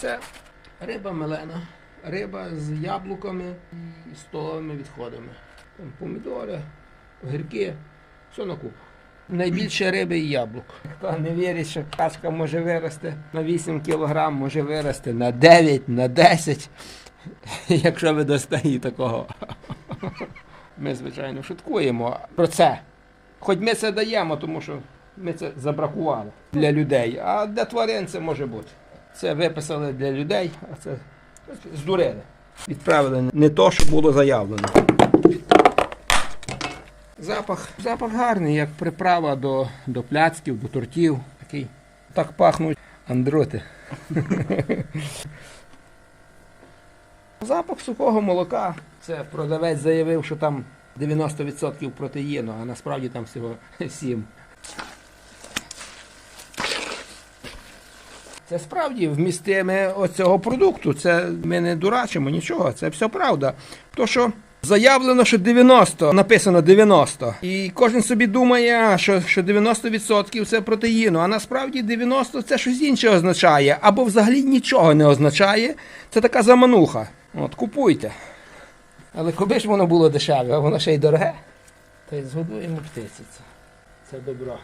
Це риба мелена. Риба з яблуками і столовими відходами. Там помідори, огірки, все на купу. Найбільше риби і яблук. Хто не вірить, що качка може вирости на 8 кг, може вирости на 9, на 10, якщо ви дасте такого. Ми, звичайно, шуткуємо про це. Хоч ми це даємо, тому що ми це забракували для людей. А для тварин це може бути. Це виписали для людей, а це здурили. Відправили не то, що було заявлено. Запах, запах гарний, як приправа до, до пляцків, до тортів. Такий. Так пахнуть андроти. Запах сухого молока. Це продавець заявив, що там 90% протеїну, а насправді там всього 7. Це справді вмістиме оцього продукту. Це ми не дурачимо нічого, це все правда. То що заявлено, що 90, написано 90. І кожен собі думає, що, що 90% це протеїну, а насправді 90 це щось інше означає, або взагалі нічого не означає. Це така замануха. От, купуйте. Але коли ж воно було дешеве, а воно ще й дороге, то й згодуємо птиці. Це, це добро.